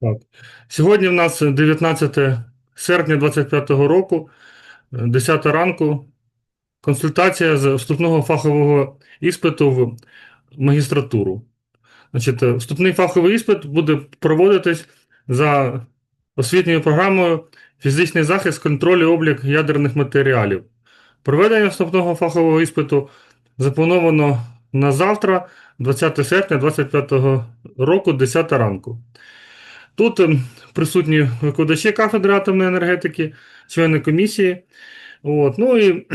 Так. Сьогодні в нас 19 серпня 2025 року, е, 10 ранку. Консультація з вступного фахового іспиту в магістратуру. Значить, вступний фаховий іспит буде проводитись за освітньою програмою Фізичний захист, контроль і облік ядерних матеріалів. Проведення вступного фахового іспиту заплановано на завтра, 20 серпня 2025 року, 10 ранку. Тут ем, присутні викладачі кафедри атомної енергетики, члени комісії. От, ну і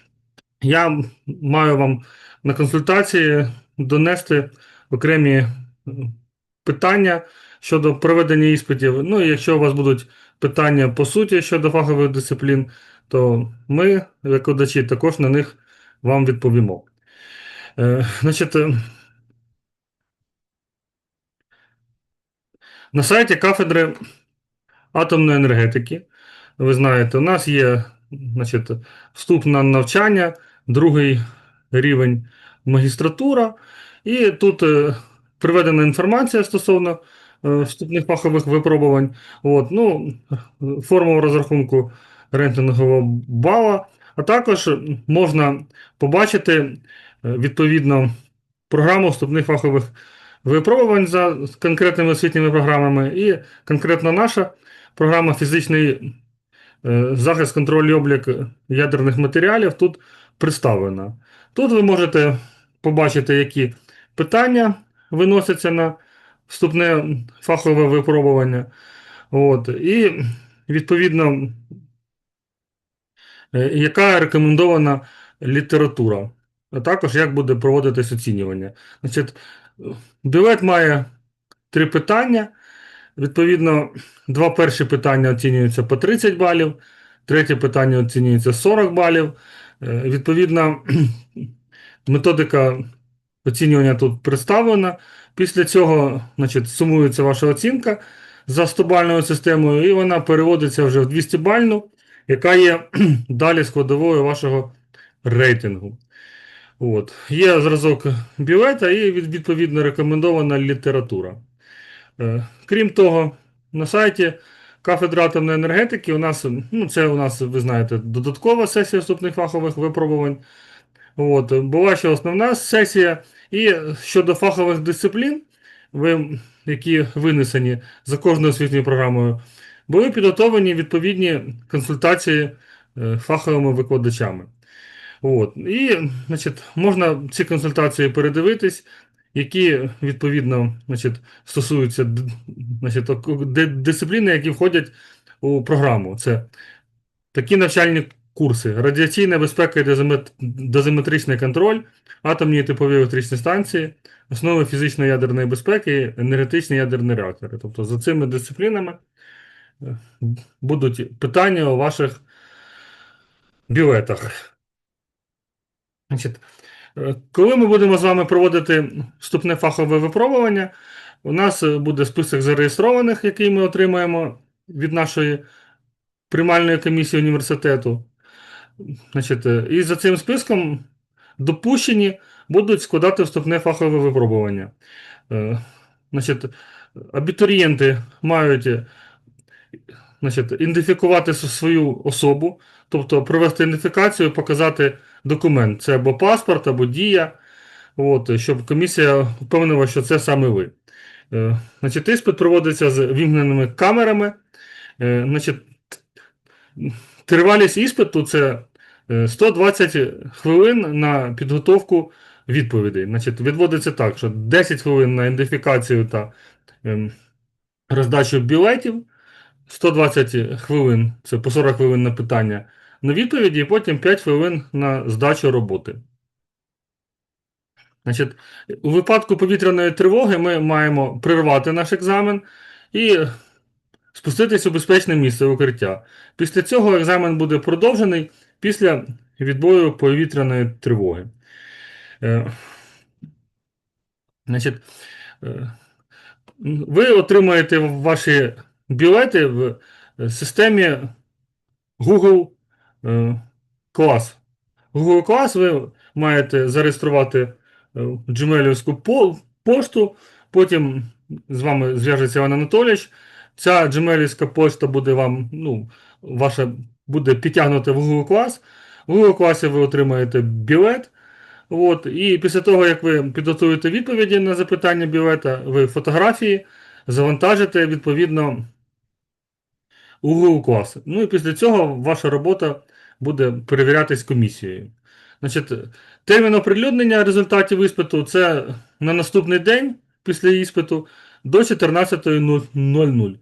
я маю вам на консультації донести окремі питання щодо проведення іспитів. Ну і якщо у вас будуть питання по суті щодо фахових дисциплін, то ми, викладачі, також на них вам відповімо. Е, значить, е, на сайті кафедри атомної енергетики. Ви знаєте, у нас є значить, вступ на навчання, другий рівень магістратура, і тут е, приведена інформація стосовно е, вступних фахових випробувань. От, ну, формула розрахунку рейтингового бала, а також можна побачити е, відповідно програму вступних фахових випробувань за конкретними освітніми програмами, і конкретно наша програма фізичний е, захист, контроль і облік ядерних матеріалів тут представлена. Тут ви можете побачити, які питання виносяться на вступне фахове випробування. От, і відповідно, е, яка рекомендована література, а також як буде проводитись оцінювання. Значить, Білет має три питання. Відповідно, два перші питання оцінюються по 30 балів, третє питання оцінюється 40 балів. Е, Відповідно, методика оцінювання тут представлена. Після цього значить, сумується ваша оцінка за 100-бальною системою, і вона переводиться вже в 200-бальну, яка є далі складовою вашого рейтингу. От. Є зразок білета і відповідно рекомендована література. Е, Крім того, на сайті кафедри атомної енергетики у нас, ну, це у нас, ви знаєте, додаткова сесія вступних фахових випробувань. От, була ще основна сесія. І щодо фахових дисциплін, ви, які винесені за кожною освітньою програмою, були підготовлені відповідні консультації е, фаховими викладачами. От. І значить, можна ці консультації передивитись, які відповідно значить, стосуються значить, дисципліни, які входять у програму. Це такі навчальні курси: радіаційна безпека і дозимет- дозиметричний контроль, атомні і типові електричні станції, основи фізичної ядерної безпеки, енергетичні ядерні реактори. Тобто за цими дисциплінами е, будуть питання у ваших білетах. Значить, е, коли ми будемо з вами проводити вступне фахове випробування, у нас е, буде список зареєстрованих, який ми отримаємо від нашої приймальної комісії університету. Значить, е, і за цим списком допущені будуть складати вступне фахове випробування. Значить, абітурієнти мають значить, ідентифікувати свою особу, тобто провести ідентифікацію, показати документ. Це або паспорт, або дія, от, щоб комісія впевнила, що це саме ви. Е, Значить, іспит проводиться з вімкненими камерами. Е, Значить, тривалість іспиту це е, 120 хвилин на підготовку відповідей. Значить, відводиться так, що 10 хвилин на ідентифікацію та ем, роздачу білетів, 120 хвилин, це по 40 хвилин на питання на відповіді, і потім 5 хвилин на здачу роботи. Значить, у випадку повітряної тривоги ми маємо прервати наш екзамен і спуститись у безпечне місце укриття. Після цього екзамен буде продовжений після відбою повітряної тривоги. Е, Значить, е, ви отримаєте ваші білети в системі Google е, Class. Google Class ви маєте зареєструвати по- пошту, Потім з вами зв'яжеться Іван Анатолійович. Ця джемелівська пошта буде вам, ну, ваша буде підтягнута в Google клас. В Google класі ви отримаєте білет. От, і після того, як ви підготуєте відповіді на запитання білета, ви фотографії завантажите відповідно Google клас. Ну і після цього ваша робота буде перевірятись комісією. Значить, термін оприлюднення результатів іспиту це на наступний день після іспиту до 14.00.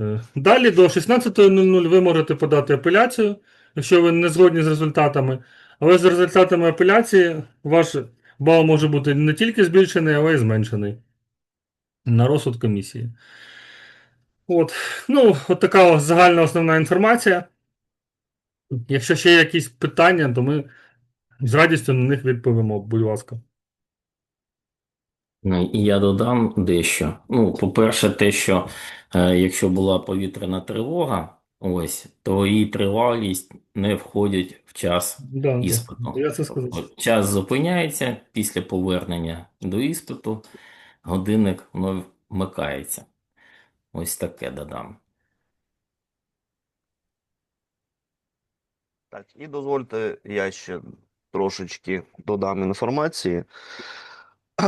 Е, Далі до 16.00 ви можете подати апеляцію, якщо ви не згодні з результатами. Але з результатами апеляції ваш бал може бути не тільки збільшений, але й зменшений на розсуд комісії. От, ну, от така загальна основна інформація. Якщо ще є якісь питання, то ми з радістю на них відповімо, будь ласка. Ну, І я додам дещо. Ну, по-перше, те, що е, якщо була повітряна тривога, ось, то її тривалість не входить в час Да, да, іспиту. я це сказав. Тобто час зупиняється після повернення до іспиту, годинник вновь вмикається. Ось таке додам. Так, і дозвольте, я ще трошечки додам інформації.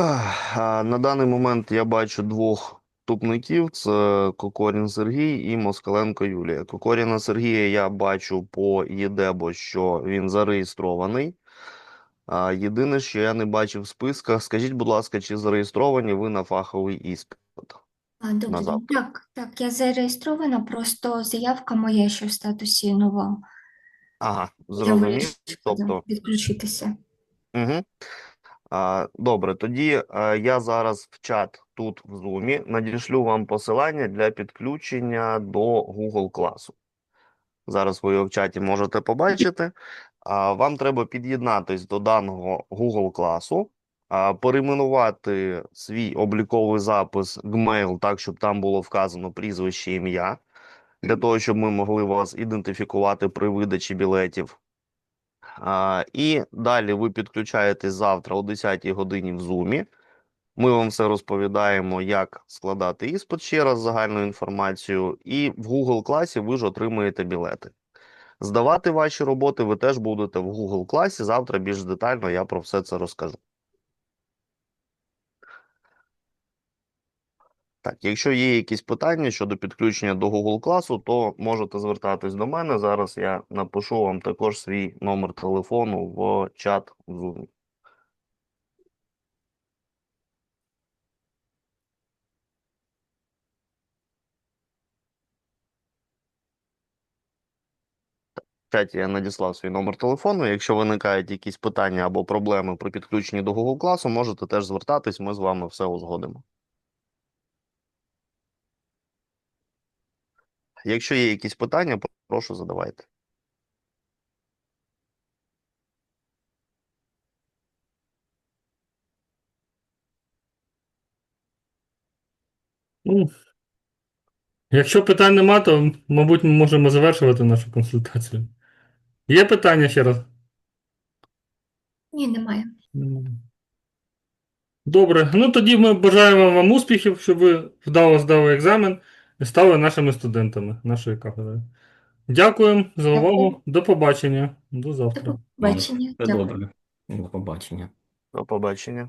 На даний момент я бачу двох вступників: це Кокорін Сергій і Москаленко Юлія. Кокоріна Сергія я бачу по ЄДЕБО, що він зареєстрований. Єдине, що я не бачив в списках, скажіть, будь ласка, чи зареєстровані ви на фаховий іспит? А, Добрий день. завтра. Так, так, я зареєстрована, просто заявка моя ще в статусі нова. Ага, Я зрозумів. вирішила Тобто, підключитися. Угу. А, добре, тоді а, я зараз в чат тут в Zoom надішлю вам посилання для підключення до Google класу. Зараз ви його в чаті можете побачити. А, вам треба під'єднатись до даного Google класу, перейменувати свій обліковий запис Gmail так, щоб там було вказано прізвище ім'я, для того, щоб ми могли вас ідентифікувати при видачі білетів. А, і далі ви підключаєтесь завтра о 10 годині в Zoom. Ми вам все розповідаємо, як складати іспит ще раз загальну інформацію. І в Google класі ви ж отримаєте білети. Здавати ваші роботи ви теж будете в Google класі. Завтра більш детально я про все це розкажу. Так, якщо є якісь питання щодо підключення до Google класу, то можете звертатись до мене. Зараз я напишу вам також свій номер телефону в чат в Zoom. В чаті я надіслав свій номер телефону. Якщо виникають якісь питання або проблеми при підключенні до Google класу, можете теж звертатись, ми з вами все узгодимо. Якщо є якісь питання, прошу задавайте. Ну, якщо питань нема, то, мабуть, ми можемо завершувати нашу консультацію. Є питання ще раз? Ні, немає. Добре. Ну тоді ми бажаємо вам успіхів, щоб ви вдало здали екзамен і стали нашими студентами нашої кафедри. Дякуємо за увагу. До побачення. До До завтра. побачення. Дякую. добре. До побачення. До побачення.